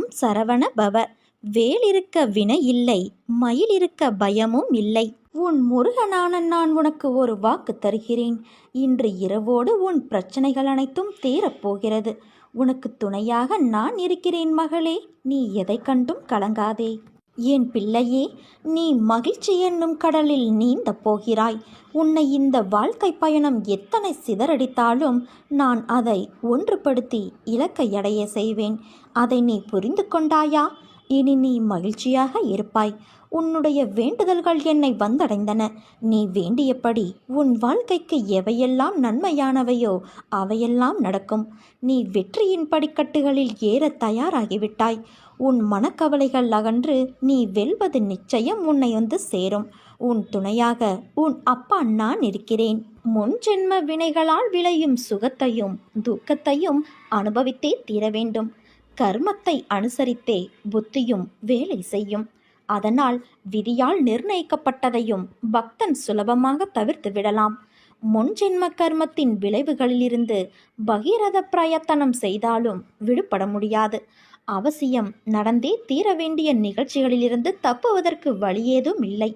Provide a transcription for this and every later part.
ஓம் சரவண பவ. வேலிருக்க வினை இல்லை மயில் இருக்க பயமும் இல்லை. உன் முருகனான நான் உனக்கு ஒரு வாக்கு தருகிறேன். இன்று இரவோடு உன் பிரச்சனைகள் அனைத்தும் தீரப்போகிறது உனக்கு துணையாக நான் இருக்கிறேன் மகளே நீ எதை கண்டும் கலங்காதே. என் பிள்ளையே நீ மகிழ்ச்சி என்னும் கடலில் நீந்தப் போகிறாய். உன்னை இந்த வாழ்க்கை பயணம் எத்தனை சிதறடித்தாலும் நான் அதை ஒன்றுபடுத்தி இலக்கை அடைய செய்வேன். அதை நீ புரிந்து கொண்டாயா? இனி நீ மகிழ்ச்சியாக இருப்பாய். உன்னுடைய வேண்டுதல்கள் என்னை வந்தடைந்தன. நீ வேண்டியபடி உன் வாழ்க்கைக்கு எவையெல்லாம் நன்மையானவையோ அவையெல்லாம் நடக்கும். நீ வெற்றியின் படிக்கட்டுகளில் ஏற தயாராகிவிட்டாய். உன் மனக்கவலைகள் அகன்று நீ வெல்வது நிச்சயம் உன்னை வந்து சேரும். உன் துணையாக உன் அப்பா நான் இருக்கிறேன். முன் ஜென்ம வினைகளால் விளையும் சுகத்தையும் துக்கத்தையும் அனுபவித்தே தீர வேண்டும் கர்மத்தை அனுசரித்தே புத்தியும் வேலை செய்யும். அதனால் விதியால் நிர்ணயிக்கப்பட்டதையும் பக்தன் சுலபமாக தவிர்த்து விடலாம். முன் ஜென்ம கர்மத்தின் விளைவுகளிலிருந்து பகீரத பிரயத்தனம் செய்தாலும் விடுபட முடியாது. அவசியம் நடந்தே தீர வேண்டிய நிகழ்ச்சிகளிலிருந்து தப்புவதற்கு வழியேதும் இல்லை.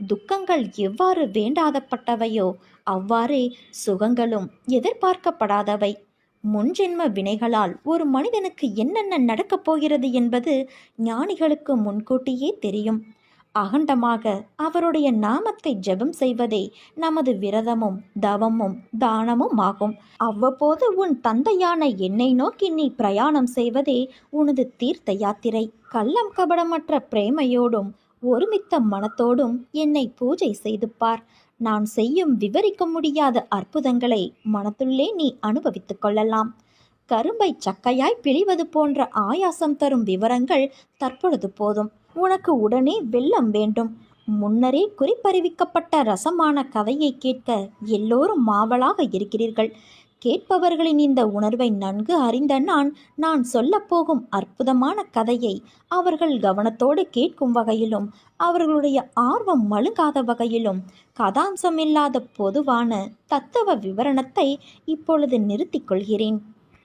துக்கங்கள் எவ்வாறு வேண்டாதப்பட்டவையோ அவ்வாறே சுகங்களும் எதிர்பார்க்கப்படாதவை. முன்ஜென்ம வினைகளால் ஒரு மனிதனுக்கு என்னென்ன நடக்கப் போகிறது என்பது ஞானிகளுக்கு முன்கூட்டியே தெரியும். அகண்டமாக அவருடைய நாமத்தை ஜெபம் செய்வதே நமது விரதமும் தவமும் தானமும் ஆகும் அவ்வப்போது உன் தந்தையான என்னை நோக்கி நீ பிரயாணம் செய்வதே உனது தீர்த்த யாத்திரை. கள்ளம் கபடமற்ற பிரேமையோடும் ஒருமித்த மனத்தோடும் என்னை பூஜை செய்து பார் நான் செய்யும் விவரிக்க முடியாத அற்புதங்களை மனத்துள்ளே நீ அனுபவித்துக் கொள்ளலாம். கரும்பை சக்கையாய் பிழிவது போன்ற ஆயாசம் தரும் விவரங்கள் தற்பொழுது போதும். உனக்கு உடனே வெள்ளம் வேண்டும். முன்னரே குறிப்பறிவிக்கப்பட்ட ரசமான கதையை கேட்க எல்லோரும் மாவலாக இருக்கிறீர்கள். கேட்பவர்களின் இந்த உணர்வை நன்கு அறிந்த நான் நான் சொல்லப்போகும் அற்புதமான கதையை அவர்கள் கவனத்தோடு கேட்கும் வகையிலும் அவர்களுடைய ஆர்வம் மழுங்காத வகையிலும் கதாம்சம் இல்லாத பொதுவான தத்துவ விவரணத்தை இப்பொழுது நிறுத்திக் கொள்கிறேன்.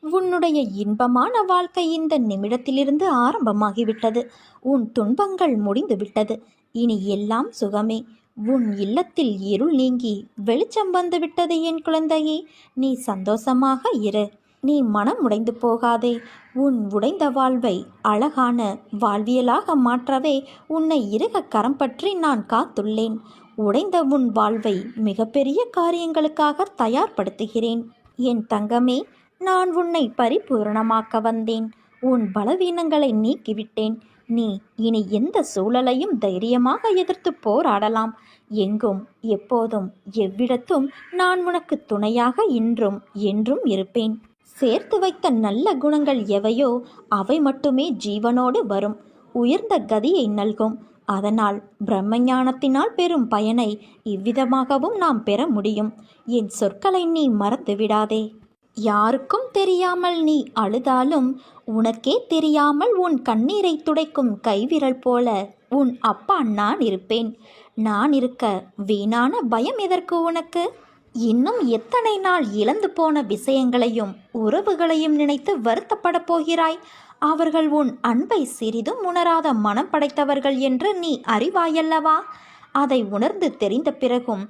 உன்னுடைய இன்பமான வாழ்க்கை இந்த நிமிடத்திலிருந்து ஆரம்பமாகிவிட்டது. உன் துன்பங்கள் முடிந்துவிட்டது. இனி எல்லாம் சுகமே. உன் இல்லத்தில் இருள் நீங்கி வெளிச்சம் வந்துவிட்டது என் குழந்தையே நீ சந்தோஷமாக இரு. நீ மனம் உடைந்து போகாதே. உன் உடைந்த வாழ்வை அழகான வாழ்வியலாக மாற்றவே உன்னை இறுக கரம் பற்றி நான் காத்துள்ளேன். உடைந்த உன் வாழ்வை மிகப்பெரிய காரியங்களுக்காக தயார்படுத்துகிறேன். என் தங்கமே நான் உன்னை பரிபூரணமாக்க வந்தேன். உன் பலவீனங்களை நீக்கிவிட்டேன். நீ இனி எந்த சூழலையும் தைரியமாக எதிர்த்து போராடலாம். எங்கும் எப்போதும் எவ்விடத்தும் நான் உனக்கு துணையாக இன்றும் என்றும் இருப்பேன். சேர்த்து வைத்த நல்ல குணங்கள் எவையோ அவை மட்டுமே ஜீவனோடு வரும். உயர்ந்த கதியை நல்கும். அதனால் பிரம்மஞானத்தினால் பெறும் பயனை இவ்விதமாகவும் நாம் பெற முடியும். என் சொற்களை நீ மறந்து விடாதே யாருக்கும் தெரியாமல் நீ அழுதாலும் உனக்கே தெரியாமல் உன் கண்ணீரை துடைக்கும் கைவிரல் போல உன் அப்பா நான் இருப்பேன். நான் இருக்க வீணான பயம் எதற்கு உனக்கு? இன்னும் எத்தனை நாள் இழந்து போன விஷயங்களையும் உறவுகளையும் நினைத்து வருத்தப்பட போகிறாய்? அவர்கள் உன் அன்பை சிறிதும் உணராத மனம் படைத்தவர்கள் என்று நீ அறிவாயல்லவா? அதை உணர்ந்து தெரிந்த பிறகும்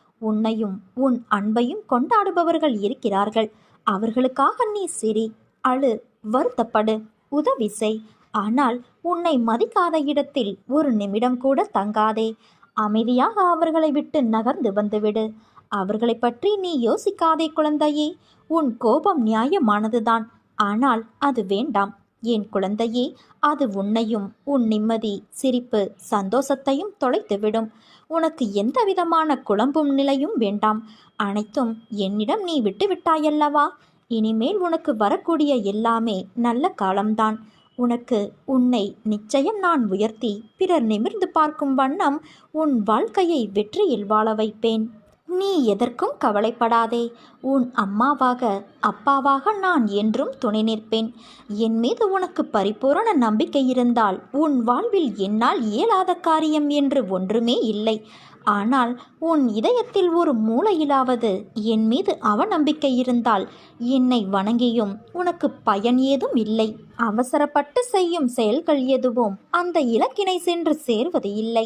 உன்னையும் உன் அன்பையும் கொண்டாடுபவர்கள் இருக்கிறார்கள். அவர்களுக்காக நீ சிரி அழு வருத்தப்படு உதவி செய். ஆனால் உன்னை மதிக்காத இடத்தில் ஒரு நிமிடம் கூட தங்காதே. அமைதியாக அவர்களை விட்டு நகர்ந்து வந்துவிடு. அவர்களை பற்றி நீ யோசிக்காதே குழந்தையே. உன் கோபம் நியாயமானதுதான். ஆனால் அது வேண்டாம். என் குழந்தையே அது உன்னையும் உன் நிம்மதி சிரிப்பு சந்தோஷத்தையும் தொலைத்துவிடும். உனக்கு எந்த விதமான குழம்பும் நிலையும் வேண்டாம். அனைத்தும் என்னிடம் நீ விட்டுவிட்டாயல்லவா இனிமேல் உனக்கு வரக்கூடிய எல்லாமே நல்ல காலம்தான். உனக்கு உன்னை நிச்சயம் நான் உயர்த்தி பிறர் நிமிர்ந்து பார்க்கும் வண்ணம் உன் வாழ்க்கையை வெற்றியில் வாழ வைப்பேன். நீ எதற்கும் கவலைப்படாதே. உன் அம்மாவாக அப்பாவாக நான் என்றும் துணை நிற்பேன். என் மீது உனக்கு பரிபூரண நம்பிக்கை இருந்தால் உன் வாழ்வில் என்னால் இயலாத காரியம் என்று ஒன்றுமே இல்லை. ஆனால் உன் இதயத்தில் ஒரு மூலையிலாவது என் மீது அவநம்பிக்கை இருந்தால் என்னை வணங்கியும் உனக்கு பயன் ஏதும் இல்லை. அவசரப்பட்டு செய்யும் செயல்கள் எதுவும் அந்த இலக்கினை சென்று சேர்வது இல்லை.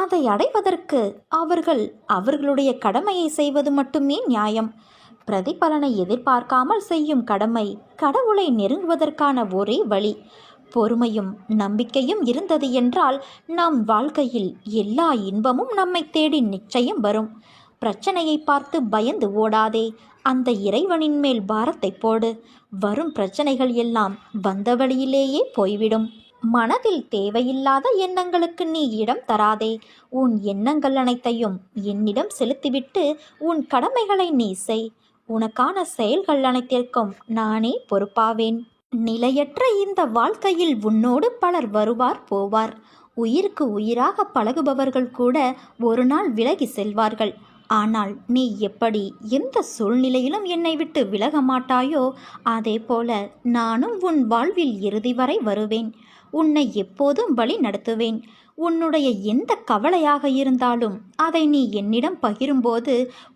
அதை அடைவதற்கு அவர்கள் அவர்களுடைய கடமையை செய்வது மட்டுமே நியாயம். பிரதிபலனை எதிர்பார்க்காமல் செய்யும் கடமை கடவுளை நெருங்குவதற்கான ஒரே வழி. பொறுமையும் நம்பிக்கையும் இருந்தது என்றால் நம் வாழ்க்கையில் எல்லா இன்பமும் நம்மை தேடி நிச்சயம் வரும். பிரச்சனையை பார்த்து பயந்து ஓடாதே அந்த இறைவனின் மேல் பாரத்தை போடு. வரும் பிரச்சனைகள் எல்லாம் வந்த வழியிலேயே போய்விடும். மனதில் தேவையில்லாத எண்ணங்களுக்கு நீ இடம் தராதே. உன் எண்ணங்கள் அனைத்தையும் என்னிடம் செலுத்திவிட்டு உன் கடமைகளை நீ செய். உனக்கான செயல்கள் அனைத்திற்கும் நானே பொறுப்பாவேன். நிலையற்ற இந்த வாழ்க்கையில் உன்னோடு பலர் வருவார் போவார். உயிருக்கு உயிராக பழகுபவர்கள் கூட ஒரு நாள் விலகி செல்வார்கள். ஆனால் நீ எப்படி எந்த சூழ்நிலையிலும் என்னை விட்டு விலக மாட்டாயோ அதே போல நானும் உன் வாழ்வில் இறுதி வரை வருவேன். உன்னை எப்போதும் வழி நடத்துவேன். உன்னுடைய எந்த கவலையாக இருந்தாலும் அதை நீ என்னிடம் பகிரும்போது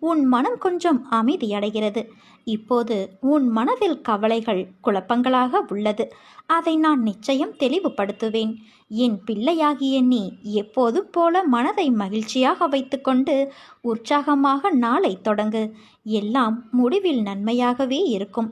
உன் மனம் கொஞ்சம் அமைதியடைகிறது இப்போது உன் மனதில் கவலைகள் குழப்பங்களாக உள்ளது. அதை நான் நிச்சயம் தெளிவுபடுத்துவேன். என் பிள்ளையாகிய நீ எப்போதும் போல மனதை மகிழ்ச்சியாக வைத்துக்கொண்டு உற்சாகமாக நாளை தொடங்கு. எல்லாம் முடிவில் நன்மையாகவே இருக்கும்.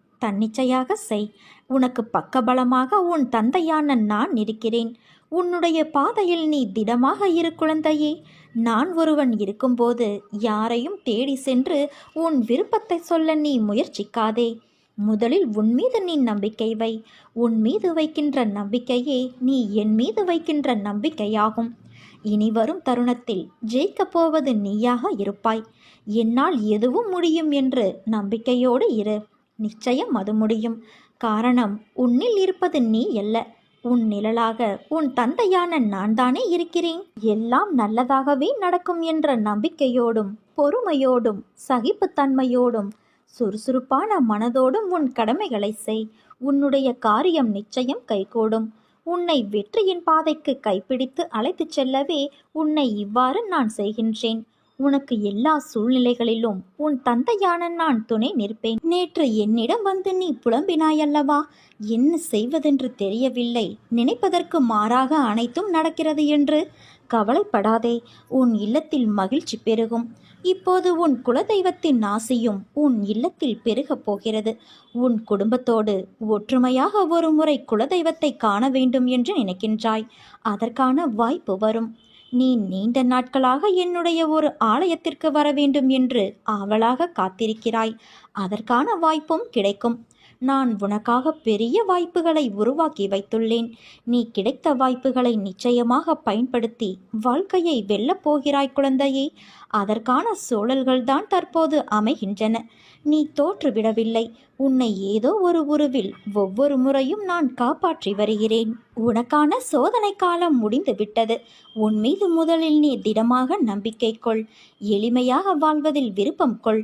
தன்னிச்சையாக செய். உனக்கு பக்கபலமாக உன் தந்தையான நான் இருக்கிறேன். உன்னுடைய பாதையில் நீ திடமாக இரு குழந்தையே. நான் ஒருவன் இருக்கும்போது யாரையும் தேடி சென்று உன் விருப்பத்தை சொல்ல நீ முயற்சிக்காதே. முதலில் உன் மீது நீ நம்பிக்கை வை. உன் மீது வைக்கின்ற நம்பிக்கையே நீ என் மீது வைக்கின்ற நம்பிக்கையாகும். இனி வரும் தருணத்தில் ஜெயிக்கப் போவது நீயாக இருப்பாய். என்னால் எதுவும் முடியும் என்று நம்பிக்கையோடு இரு. நிச்சயம் அது முடியும். காரணம் உன்னில் இருப்பது நீ அல்ல. உன் நிழலாக உன் தந்தையான நான் தானே இருக்கிறேன். எல்லாம் நல்லதாகவே நடக்கும் என்ற நம்பிக்கையோடும் பொறுமையோடும் சகிப்புத்தன்மையோடும் சுறுசுறுப்பான மனதோடும் உன் கடமைகளை செய். உன்னுடைய காரியம் நிச்சயம் கைகூடும். உன்னை வெற்றியின் பாதைக்கு கைப்பிடித்து அழைத்துச் செல்லவே உன்னை இவ்வாறு நான் செய்கின்றேன். உனக்கு எல்லா சூழ்நிலைகளிலும் உன் தந்தையான நான் துணை நிற்பேன். நேற்று என்னிடம் வந்து நீ புலம்பினாயல்லவா? என்ன செய்வதென்று தெரியவில்லை. நினைப்பதற்கு மாறாக அனைத்தும் நடக்கிறது என்று கவலைப்படாதே. உன் இல்லத்தில் மகிழ்ச்சி பெருகும். இப்போது உன் குலதெய்வத்தின் ஆசையும் உன் இல்லத்தில் பெருகப் போகிறது. உன் குடும்பத்தோடு ஒற்றுமையாக ஒரு முறை குலதெய்வத்தை காண வேண்டும் என்று நினைக்கின்றாய். அதற்கான வாய்ப்பு வரும். நீ நீண்ட நாட்களாக என்னுடைய ஒரு ஆலயத்திற்கு வர வேண்டும் என்று ஆவலாக காத்திருக்கிறாய். அதற்கான வாய்ப்பும் கிடைக்கும். நான் உனக்காக பெரிய வாய்ப்புகளை உருவாக்கி வைத்துள்ளேன். நீ கிடைத்த வாய்ப்புகளை நிச்சயமாக பயன்படுத்தி வாழ்க்கையை வெல்லப் போகிறாய் குழந்தையே. அதற்கான சூழல்கள்தான் தற்போது அமைகின்றன. நீ தோற்றுவிடவில்லை. உன்னை ஏதோ ஒரு உருவில் ஒவ்வொரு முறையும் நான் காப்பாற்றி வருகிறேன். உனக்கான சோதனை காலம் முடிந்து விட்டது உன் மீது முதலில் நீ திடமாக நம்பிக்கை கொள். எளிமையாக வாழ்வதில் விருப்பம் கொள்.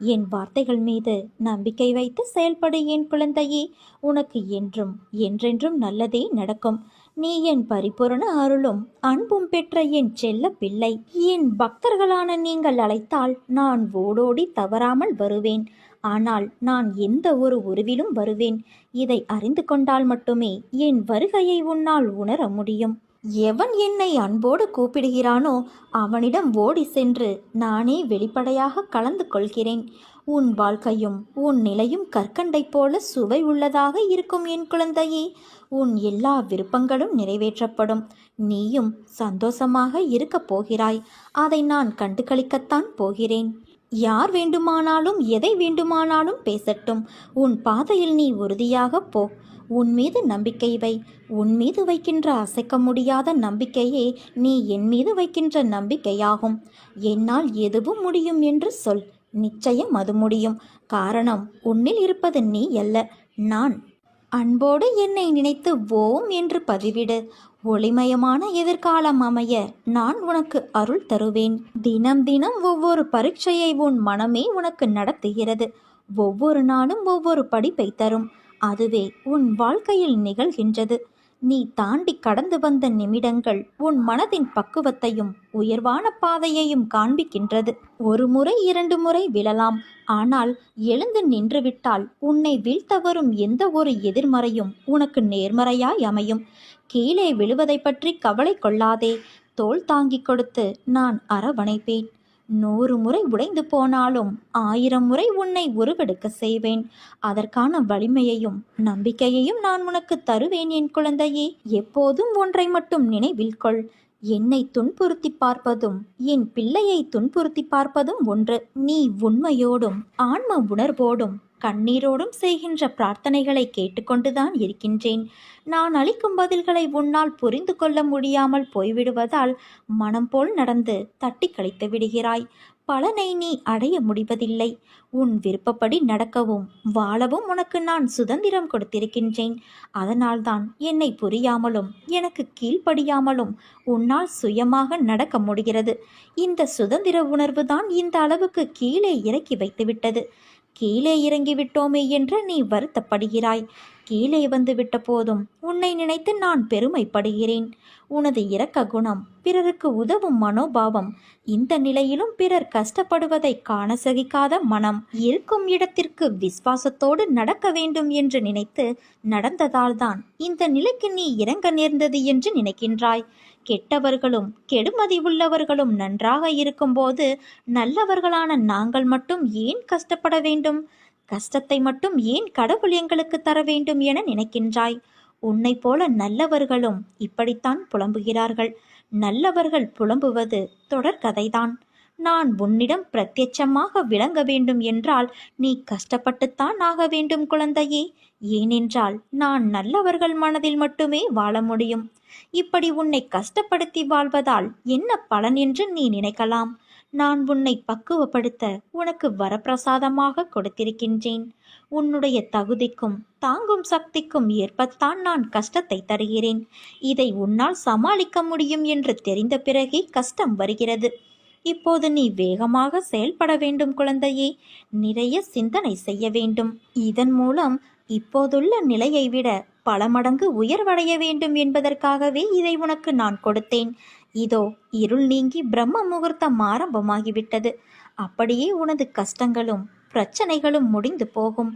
என் வார்த்தைகள் மீது நம்பிக்கை வைத்து செயல்படு என் குழந்தையே. உனக்கு என்றும் என்றென்றும் நல்லதே நடக்கும். நீ என் பரிபூரண அருளும் அன்பும் பெற்ற என் செல்ல பிள்ளை. என் பக்தர்களான நீங்கள் அழைத்தால் நான் ஓடோடி தவறாமல் வருவேன். ஆனால் நான் எந்த ஒரு உருவிலும் வருவேன். இதை அறிந்து கொண்டால் மட்டுமே என் வருகையை உன்னால் உணர முடியும். எவன் என்னை அன்போடு கூப்பிடுகிறானோ அவனிடம் ஓடி சென்று நானே வெளிப்படையாக கலந்து கொள்கிறேன். உன் வாழ்க்கையும் உன் நிலையும் கற்கண்டைப் போல சுவை உள்ளதாக இருக்கும் என் குழந்தையே. உன் எல்லா விருப்பங்களும் நிறைவேற்றப்படும். நீயும் சந்தோஷமாக இருக்கப் போகிறாய். அதை நான் கண்டுகளிக்கத்தான் போகிறேன். யார் வேண்டுமானாலும் எதை வேண்டுமானாலும் பேசட்டும். உன் பாதையில் நீ உறுதியாக போ. உன் மீது நம்பிக்கை வை. உன் மீது வைக்கின்ற அசைக்க முடியாத நம்பிக்கையே நீ என் மீது வைக்கின்ற நம்பிக்கையாகும். என்னால் எதுவும் முடியும் என்று சொல். நிச்சயம் அது முடியும். காரணம் உன்னில் இருப்பது நீ அல்ல நான். அன்போடு என்னை நினைத்து ஓம் என்று பதிவிடு. ஒளிமயமான எதிர்காலம் அமைய நான் உனக்கு அருள் தருவேன். தினம் தினம் ஒவ்வொரு பரீட்சையை உன் மனமே உனக்கு நடத்துகிறது. ஒவ்வொரு நாளும் ஒவ்வொரு படிப்பை தரும். அதுவே உன் வாழ்க்கையில் நிகழ்கின்றது. நீ தாண்டி கடந்து வந்த நிமிடங்கள் உன் மனதின் பக்குவத்தையும் உயர்வான பாதையையும் காண்பிக்கின்றது. ஒரு முறை இரண்டு முறை விழலாம். ஆனால் எழுந்து நின்றுவிட்டால் உன்னை வீழ்த்த வரும் எந்த ஒரு எதிர்மறையும் உனக்கு நேர்மறையாய் அமையும். கீழே விழுவதை பற்றி கவலை கொள்ளாதே. தோள் தாங்கிக் கொடுத்து நான் அரவணைப்பேன். நூறு முறை உடைந்து போனாலும் ஆயிரம் முறை உன்னை உருவெடுக்க செய்வேன். அதற்கான வலிமையையும் நம்பிக்கையையும் நான் உனக்கு தருவேன் என் குழந்தையே. எப்போதும் ஒன்றை மட்டும் நினைவில் கொள். என்னை துன்புறுத்தி பார்ப்பதும் என் பிள்ளையை துன்புறுத்தி பார்ப்பதும் ஒன்று. நீ உண்மையோடும் ஆன்ம உணர்வோடும் கண்ணீரோடும் செய்கின்ற பிரார்த்தனைகளை கேட்டுக்கொண்டுதான் இருக்கின்றேன். நான் அளிக்கும் பதில்களை உன்னால் புரிந்து கொள்ள முடியாமல் போய்விடுவதால் மனம் போல் நடந்து தட்டி கழித்து விடுகிறாய். பலனை நீ அடைய முடிவதில்லை. உன் விருப்பப்படி நடக்கவும் வாழவும் உனக்கு நான் சுதந்திரம் கொடுத்திருக்கின்றேன். அதனால்தான் என்னை புரியாமலும் எனக்கு கீழ்ப்படியாமலும் உன்னால் சுயமாக நடக்க முடிகிறது. இந்த சுதந்திர உணர்வு தான் இந்த அளவுக்கு கீழே இறக்கி வைத்துவிட்டது. கீழே இறங்கிவிட்டோமே என்று நீ வருத்தப்படுகிறாய். கீழே வந்து விட்ட போதும் உன்னை நினைத்து நான் பெருமைப்படுகிறேன். உனது இரக்க குணம் பிறருக்கு உதவும் மனோபாவம் இந்த நிலையிலும் பிறர் கஷ்டப்படுவதை காண சகிக்காத மனம் இருக்கும் இடத்திற்கு விசுவாசத்தோடு நடக்க வேண்டும் என்று நினைத்து நடந்ததால்தான் இந்த நிலைக்கு நீ இறங்க நேர்ந்தது என்று நினைக்கின்றாய். கெட்டவர்களும் கெடுமதி உள்ளவர்களும் நன்றாக இருக்கும்போது நல்லவர்களான நாங்கள் மட்டும் ஏன் கஷ்டப்பட வேண்டும்? கஷ்டத்தை மட்டும் ஏன் கடவுள் எங்களுக்கு தர வேண்டும் என நினைக்கின்றாய்? உன்னைப் போல நல்லவர்களும் இப்படித்தான் புலம்புகிறார்கள். நல்லவர்கள் புலம்புவது தொடர்கதைதான் நான் உன்னிடம் பிரத்யட்சமாக விளங்க வேண்டும் என்றால் நீ கஷ்டப்பட்டுத்தான் ஆக வேண்டும் குழந்தையே. ஏனென்றால் நான் நல்லவர்கள் மனதில் மட்டுமே வாழ முடியும். இப்படி உன்னை கஷ்டப்படுத்தி வாழ்வதால் என்ன பலன் என்று நீ நினைக்கலாம். நான் உன்னை பக்குவப்படுத்த உனக்கு வரப்பிரசாதமாக கொடுத்திருக்கின்றேன். உன்னுடைய தகுதிக்கும் தாங்கும் சக்திக்கும் ஏற்பத்தான் நான் கஷ்டத்தை தருகிறேன். இதை உன்னால் சமாளிக்க முடியும் என்று தெரிந்த பிறகே கஷ்டம் வருகிறது. இப்போது நீ வேகமாக செயல்பட வேண்டும் குழந்தையே. நிறைய சிந்தனை செய்ய வேண்டும். இதன் மூலம் இப்போதுள்ள நிலையை விட பல மடங்கு உயர்வடைய வேண்டும் என்பதற்காகவே இதை உனக்கு நான் கொடுத்தேன். இதோ இருள் நீங்கி பிரம்ம முகூர்த்தம் ஆரம்பமாகிவிட்டது. அப்படியே உனது கஷ்டங்களும் பிரச்சனைகளும் முடிந்து போகும்.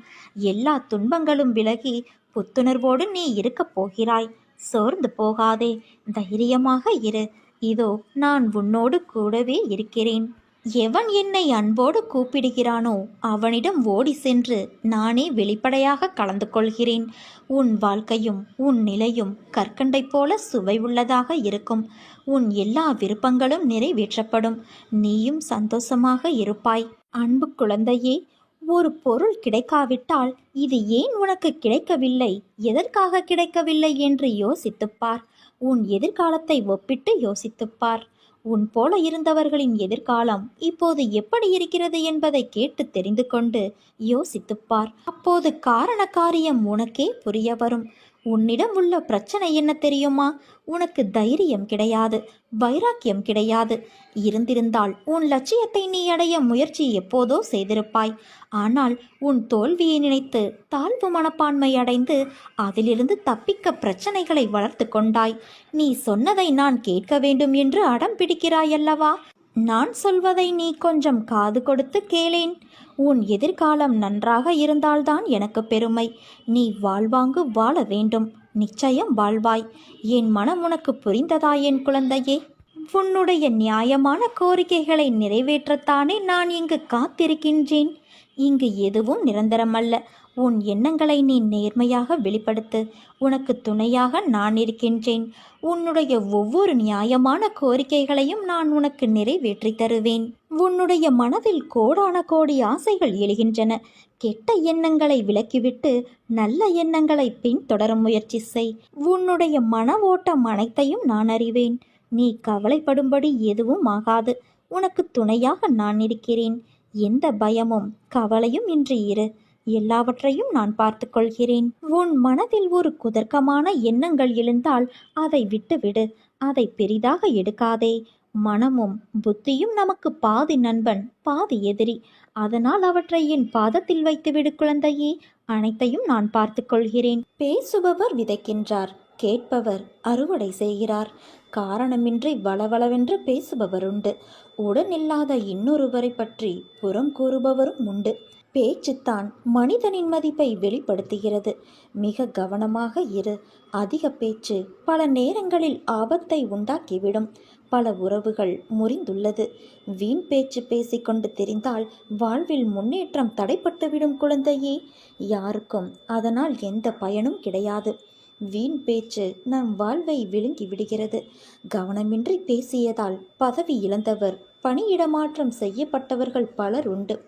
எல்லா துன்பங்களும் விலகி புத்துணர்வோடு நீ இருக்கப் போகிறாய். சோர்ந்து போகாதே தைரியமாக இரு. இதோ நான் உன்னோடு கூடவே இருக்கிறேன். எவன் என்னை அன்போடு கூப்பிடுகிறானோ அவனிடம் ஓடி சென்று நானே வெளிப்படையாக கலந்து கொள்கிறேன். உன் வாழ்க்கையும் உன் நிலையும் கற்கண்டை போல சுவை உள்ளதாக இருக்கும். உன் எல்லா விருப்பங்களும் நிறைவேற்றப்படும். நீயும் சந்தோஷமாக இருப்பாய். அன்பு குழந்தையே ஒரு பொருள் கிடைக்காவிட்டால் இது ஏன் உனக்கு கிடைக்கவில்லை? எதற்காக கிடைக்கவில்லை என்று யோசித்துப்பார் உன் எதிர்காலத்தை ஒப்பிட்டு யோசித்துப்பார் உன் போல இருந்தவர்களின் எதிர்காலம் இப்போது எப்படி இருக்கிறது என்பதை கேட்டு தெரிந்து கொண்டு யோசித்துப்பார் அப்போது காரண காரியம் உனக்கே புரிய வரும். உன்னிடம் உள்ள பிரச்சனை என்ன தெரியுமா? உனக்கு தைரியம் கிடையாது வைராக்கியம் கிடையாது. இருந்திருந்தால் உன் லட்சியத்தை நீ அடைய முயற்சி எப்போதோ செய்திருப்பாய். ஆனால் உன் தோல்வியை நினைத்து தாழ்வு மனப்பான்மை அடைந்து அதிலிருந்து தப்பிக்க பிரச்சனைகளை வளர்த்து கொண்டாய். நீ சொன்னதை நான் கேட்க வேண்டும் என்று அடம் பிடிக்கிறாயல்லவா நான் சொல்வதை நீ கொஞ்சம் காது கொடுத்து கேளேன். உன் எதிர்காலம் நன்றாக இருந்தால்தான் எனக்கு பெருமை. நீ வாழ்வாங்கு வாழ வேண்டும். நிச்சயம் வாழ்வாய். என் மனம் உனக்கு புரிந்ததா என் குழந்தையே? உன்னுடைய நியாயமான கோரிக்கைகளை நிறைவேற்றத்தானே நான் இங்கு காத்திருக்கின்றேன். இங்கு எதுவும் நிரந்தரமல்ல. உன் எண்ணங்களை நீ நேர்மையாக வெளிப்படுத்து. உனக்கு துணையாக நான் இருக்கின்றேன். உன்னுடைய ஒவ்வொரு நியாயமான கோரிக்கைகளையும் நான் உனக்கு நிறைவேற்றி தருவேன். உன்னுடைய மனதில் கோடான கோடி ஆசைகள் எழுகின்றன. கெட்ட எண்ணங்களை விலக்கிவிட்டு நல்ல எண்ணங்களை பின்தொடர முயற்சி செய். உன்னுடைய மன ஓட்டம் அனைத்தையும் நான் அறிவேன். நீ கவலைப்படும்படி எதுவும் ஆகாது. உனக்கு துணையாக நான் இருக்கிறேன். எந்த பயமும் கவலையும் இன்றி இரு. எல்லாவற்றையும் நான் பார்த்து கொள்கிறேன். உன் மனதில் ஒரு குதர்க்கமான எண்ணங்கள் எழுந்தால் அதை விட்டுவிடு. அதை பெரிதாக எடுக்காதே. மனமும் புத்தியும் நமக்கு பாதி நண்பன் பாதி எதிரி. அதனால் அவற்றை என் பாதத்தில் வைத்துவிடு குழந்தையே. அனைத்தையும் நான் பார்த்து கொள்கிறேன். பேசுபவர் விதைக்கின்றார். கேட்பவர் அறுவடை செய்கிறார். காரணமின்றி வளவளவென்று பேசுபவர் உண்டு உடனில்லாத இன்னொருவரை பற்றி புறம் கூறுபவரும் உண்டு. பேச்சுத்தான் மனிதனின் மதிப்பை வெளிப்படுத்துகிறது. மிக கவனமாக இரு. அதிக பேச்சு பல நேரங்களில் ஆபத்தை உண்டாக்கிவிடும். பல உறவுகள் முறிந்துள்ளது. வீண் பேச்சு பேசிக்கொண்டு தெரிந்தால் வாழ்வில் முன்னேற்றம் தடைப்பட்டுவிடும் குழந்தையே. யாருக்கும் அதனால் எந்த பயனும் கிடையாது. வீண் பேச்சு நம் வாழ்வை விழுங்கி விடுகிறது. கவனமின்றி பேசியதால் பதவி இழந்தவர் பணியிடமாற்றம் செய்யப்பட்டவர்கள் பலர் உண்டு.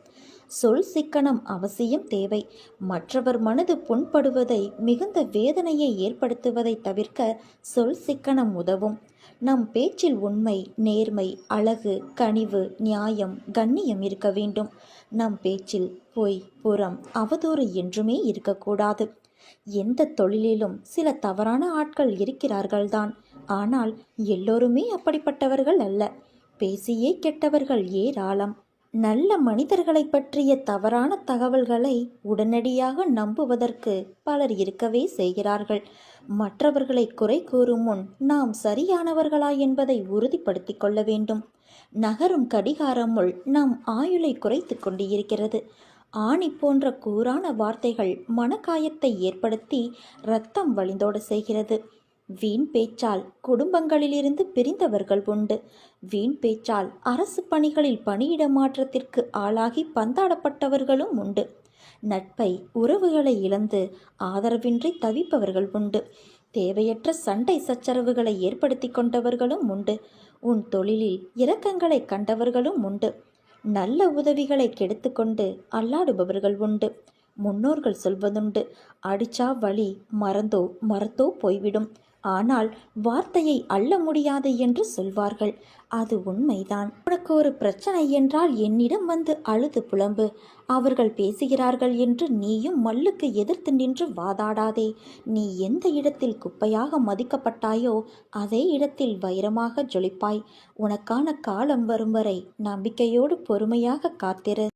சொல் சிக்கனம் அவசியம் தேவை. மற்றவர் மனது புண்படுவதை மிகுந்த வேதனையை ஏற்படுத்துவதை தவிர்க்க சொல் சிக்கனம் உதவும். நம் பேச்சில் உண்மை நேர்மை அழகு கனிவு நியாயம் கண்ணியம் இருக்க வேண்டும். நம் பேச்சில் பொய் புறம் அவதூறு என்றுமே இருக்கக்கூடாது. எந்த தொழிலிலும் சில தவறான ஆட்கள் இருக்கிறார்கள்தான். ஆனால் எல்லோருமே அப்படிப்பட்டவர்கள் அல்ல. பேசியே கெட்டவர்கள் ஏராளம். நல்ல மனிதர்களைப் பற்றிய தவறான தகவல்களை உடனடியாக நம்புவதற்கு பலர் இருக்கவே செய்கிறார்கள். மற்றவர்களை குறை கூறும் முன் நாம் சரியானவர்களா என்பதை உறுதிப்படுத்திக் கொள்ள வேண்டும். நகரும் கடிகாரமுள் நம் ஆயுளை குறைத்து கொண்டு இருக்கிறது ஆணி போன்ற கூரான வார்த்தைகள் மனக்காயத்தை ஏற்படுத்தி ரத்தம் வழிந்தோட செய்கிறது. வீண் பேச்சால் குடும்பங்களிலிருந்து பிரிந்தவர்கள் உண்டு. வீண் பேச்சால் அரசு பணிகளில் பணியிட மாற்றத்திற்கு ஆளாகி பந்தாடப்பட்டவர்களும் உண்டு. நட்பை உறவுகளை இழந்து ஆதரவின்றி தவிப்பவர்கள் உண்டு. தேவையற்ற சண்டை சச்சரவுகளை ஏற்படுத்தி கொண்டவர்களும் உண்டு. உன் தொழிலில் இரக்கங்களை கண்டவர்களும் உண்டு. நல்ல உதவிகளை கெடுத்துக்கொண்டு அல்லாடுபவர்கள் உண்டு. முன்னோர்கள் சொல்வதுண்டு அடிச்சா வழி மறந்தோ மறத்தோ போய்விடும். ஆனால் வார்த்தையை அள்ள முடியாது என்று சொல்வார்கள். அது உண்மைதான். உனக்கு ஒரு பிரச்சனை என்றால் என்னிடம் வந்து அழுது புலம்பு. அவர்கள் பேசுகிறார்கள் என்று நீயும் மல்லுக்கு எதிர்த்து நின்று வாதாடாதே. நீ எந்த இடத்தில் குப்பையாக மதிக்கப்பட்டாயோ அதே இடத்தில் வைரமாக ஜொலிப்பாய். உனக்கான காலம் வரும் வரை நம்பிக்கையோடு பொறுமையாக காத்திரு.